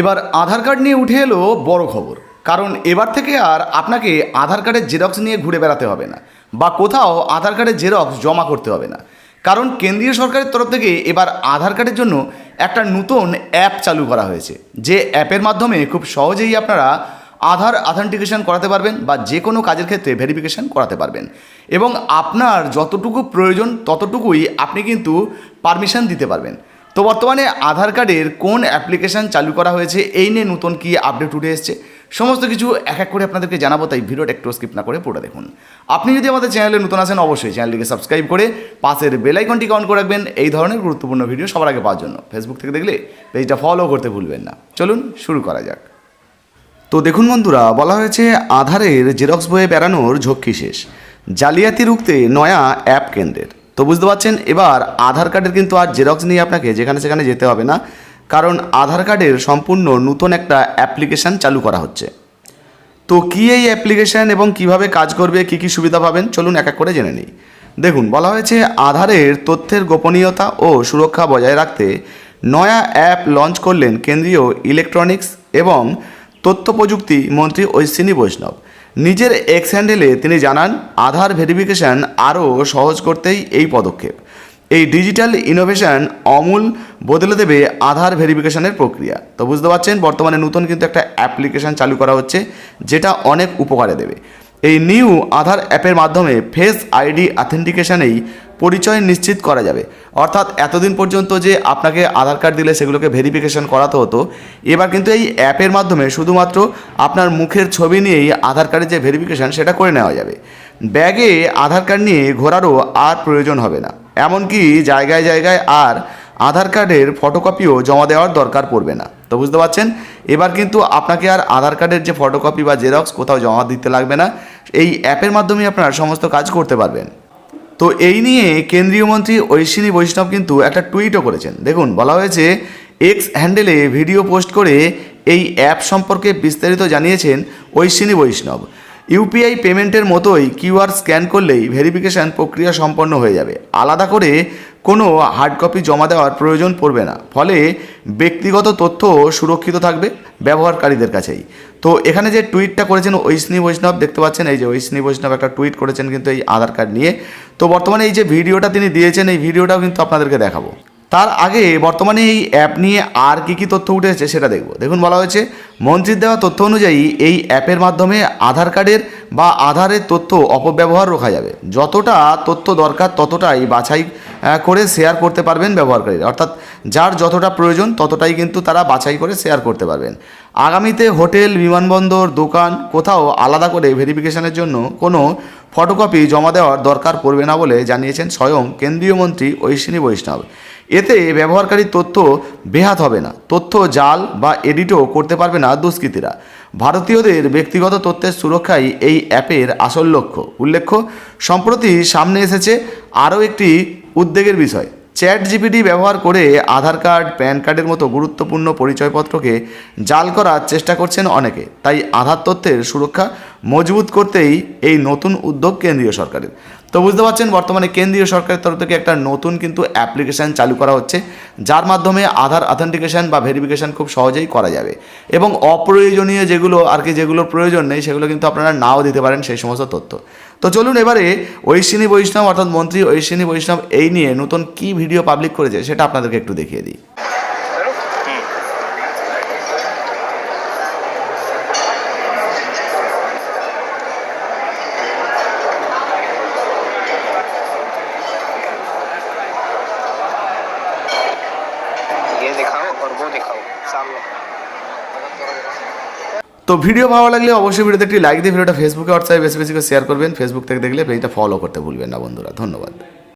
এবার আধার কার্ড নিয়ে উঠে এলো বড় খবর। কারণ এবার থেকে আর আপনাকে আধার কার্ডের জেরক্স নিয়ে ঘুরে বেড়াতে হবে না, বা কোথাও আধার কার্ডের জেরক্স জমা করতে হবে না। কারণ কেন্দ্রীয় সরকারের তরফ থেকে এবার আধার কার্ডের জন্য একটা নতুন অ্যাপ চালু করা হয়েছে, যে অ্যাপের মাধ্যমে খুব সহজেই আপনারা আধার অথেন্টিকেশন করাতে পারবেন, বা যে কোনো কাজের ক্ষেত্রে ভেরিফিকেশন করাতে পারবেন। এবং আপনার যতটুকু প্রয়োজন, ততটুকুই আপনি কিন্তু পারমিশন দিতে পারবেন। তো বর্তমানে আধার কার্ডের কোন অ্যাপ্লিকেশান চালু করা হয়েছে, এই নিয়ে নতুন কি আপডেট উঠে এসছে, সমস্ত কিছু এক এক করে আপনাদেরকে জানাব, তাই ভিডিওটা একটু স্কিপ না করে পুরো দেখুন। আপনি যদি আমাদের চ্যানেলে নতুন আসেন অবশ্যই চ্যানেলটিকে সাবস্ক্রাইব করে পাশের বেলাইকনটিকে অন করে রাখবেন, এই ধরনের গুরুত্বপূর্ণ ভিডিও সবার আগে পাওয়ার জন্য। ফেসবুক থেকে দেখলে পেজটা ফলো করতে ভুলবেন না। চলুন শুরু করা যাক। তো দেখুন বন্ধুরা, বলা হয়েছে আধারের জেরক্স বয়ে বেড়ানোর ঝক্কি শেষ। জালিয়াতি রুখতে নয়া অ্যাপ কেন্দ্রের। তো বুঝতে পারছেন? এবার আধার কার্ডের কিন্তু আর জেরক্স নিয়ে আপনাকে, যেখানে সেখানে যেতে হবে না। কারণ আধার কার্ডের সম্পূর্ণ নতুন একটা অ্যাপ্লিকেশান চালু করা হচ্ছে। তো কী এই অ্যাপ্লিকেশান এবং কীভাবে কাজ করবে, কী কী সুবিধা পাবেন? চলুন এক এক করে জেনে নিই। দেখুন, বলা হয়েছে আধারের তথ্যের গোপনীয়তা ও সুরক্ষা বজায় রাখতে নয়া অ্যাপ লঞ্চ করলেন কেন্দ্রীয় ইলেকট্রনিক্স এবং তথ্য প্রযুক্তি মন্ত্রী ঐশিনী বৈষ্ণব। নিজের এক্স হ্যান্ডেলে তিনি জানান, আধার ভেরিফিকেশান আরও সহজ করতেই এই পদক্ষেপ। এই ডিজিটাল ইনোভেশন অমূল বদলে দেবে আধার ভেরিফিকেশানের প্রক্রিয়া। তো বুঝতে পারছেন, বর্তমানে নতুন কিন্তু একটা অ্যাপ্লিকেশান চালু করা হচ্ছে, যেটা অনেক উপকারে দেবে। এই নিউ আধার অ্যাপের মাধ্যমে ফেস আইডি অথেন্টিকেশনেই পরিচয় নিশ্চিত করা যাবে। অর্থাৎ এতদিন পর্যন্ত যে আপনাকে আধার কার্ড দিলে সেগুলোকে ভেরিফিকেশন করাতে হতো, এবার কিন্তু এই অ্যাপের মাধ্যমে শুধুমাত্র আপনার মুখের ছবি নিয়েই আধার কার্ডের যে ভেরিফিকেশন সেটা করে নেওয়া যাবে। ব্যাগে আধার কার্ড নিয়ে ঘোরারও আর প্রয়োজন হবে না। এমনকি জায়গায় জায়গায় আর আধার কার্ডের ফটোকপিও জমা দেওয়ার দরকার পড়বে না। তো বুঝতে পারছেন? এবার কিন্তু আপনাকে আর আধার কার্ডের যে ফটোকপি বা জেরক্স কোথাও জমা দিতে লাগবে না, এই অ্যাপের মাধ্যমে আপনারা সমস্ত কাজ করতে পারবেন। তো এই নিয়ে কেন্দ্রীয় মন্ত্রী ঐশ্বিনী বৈষ্ণব কিন্তু একটা টুইটও করেছেন। দেখুন, বলা হয়েছে এক্স হ্যান্ডেলে ভিডিও পোস্ট করে এই অ্যাপ সম্পর্কে বিস্তারিত জানিয়েছেন ঐশ্বিনী বৈষ্ণব। ইউপিআই পেমেন্টের মতোই কিউআর স্ক্যান করলেই ভেরিফিকেশন প্রক্রিয়া সম্পন্ন হয়ে যাবে। আলাদা করে কোনো হার্ড কপি জমা দেওয়ার প্রয়োজন পড়বে না। ফলে ব্যক্তিগত তথ্য সুরক্ষিত থাকবে ব্যবহারকারীদের কাছেই। তো এখানে যে টুইটটা করেছেন ঐশনী বৈষ্ণব, দেখতে পাচ্ছেন এই যে ঐশনী বৈষ্ণব একটা টুইট করেছেন কিন্তু এই আধার কার্ড নিয়ে। তো বর্তমানে এই যে ভিডিওটা তিনি দিয়েছেন, এই ভিডিওটাও কিন্তু আপনাদেরকে দেখাবো। তার আগে বর্তমানে এই অ্যাপ নিয়ে আর কী কী তথ্য উঠে এসেছে সেটা দেখব। দেখুন, বলা হয়েছে, মন্ত্রীর দেওয়া তথ্য অনুযায়ী এই অ্যাপের মাধ্যমে আধার কার্ডের বা আধারের তথ্য অপব্যবহার রোখা যাবে। যতটা তথ্য দরকার ততটাই বাছাই করে শেয়ার করতে পারবেন ব্যবহারকারীরা। অর্থাৎ যার যতটা প্রয়োজন ততটাই কিন্তু তারা বাছাই করে শেয়ার করতে পারবেন। আগামীতে হোটেল, বিমানবন্দর, দোকান কোথাও আলাদা করে ভেরিফিকেশনের জন্য কোনো ফটোকপি জমা দেওয়ার দরকার পড়বে না বলে জানিয়েছেন স্বয়ং কেন্দ্রীয় মন্ত্রী ঐশ্বিনী বৈষ্ণব। এতে ব্যবহারকারীর তথ্য বেহাত হবে না। তথ্য, জাল বা এডিটও করতে পারবে না দুষ্কৃতীরা। ভারতীয়দের ব্যক্তিগত তথ্যের সুরক্ষাই এই অ্যাপের আসল লক্ষ্য। উল্লেখ্য, সম্প্রতি সামনে এসেছে আরও একটি উদ্বেগের বিষয়। চ্যাট জিপিটি ব্যবহার করে আধার কার্ড, প্যান কার্ডের মতো গুরুত্বপূর্ণ পরিচয়পত্রকে জাল করার চেষ্টা করছেন অনেকে। তাই আধার তথ্যের সুরক্ষা মজবুত করতেই এই নতুন উদ্যোগ কেন্দ্রীয় সরকারের। তো বুঝতে পারছেন, বর্তমানে কেন্দ্রীয় সরকারের তরফ থেকে একটা নতুন কিন্তু অ্যাপ্লিকেশান চালু করা হচ্ছে, যার মাধ্যমে আধার অথেন্টিকেশন বা ভেরিফিকেশন খুব সহজেই করা যাবে। এবং অপ্রয়োজনীয় যেগুলো আর কি যেগুলোর প্রয়োজন নেই, সেগুলো কিন্তু আপনারা নাও দিতে পারেন সেই সমস্ত তথ্য। তো চলুন এবারে ঐশিনী বৈষ্ণব অর্থাৎ মন্ত্রী ঐশিনী বৈষ্ণব এই নিয়ে নতুন কি ভিডিও পাবলিক করেছে সেটা আপনাদেরকে একটু দেখিয়ে দিই ये दिखाओ और वो दिखाओ सामने তো ভিডিও ভালো লাগলে অবশ্যই ভিডিওতে একটি লাইক দিয়ে ভিডিওটা ফেসবুকে হোয়াটসঅ্যাপে বেশি বেশি করে শেয়ার করবেন। ফেসবুক থেকে দেখলে পেজটা ফলো করতে ভুলবেন না বন্ধুরা। ধন্যবাদ।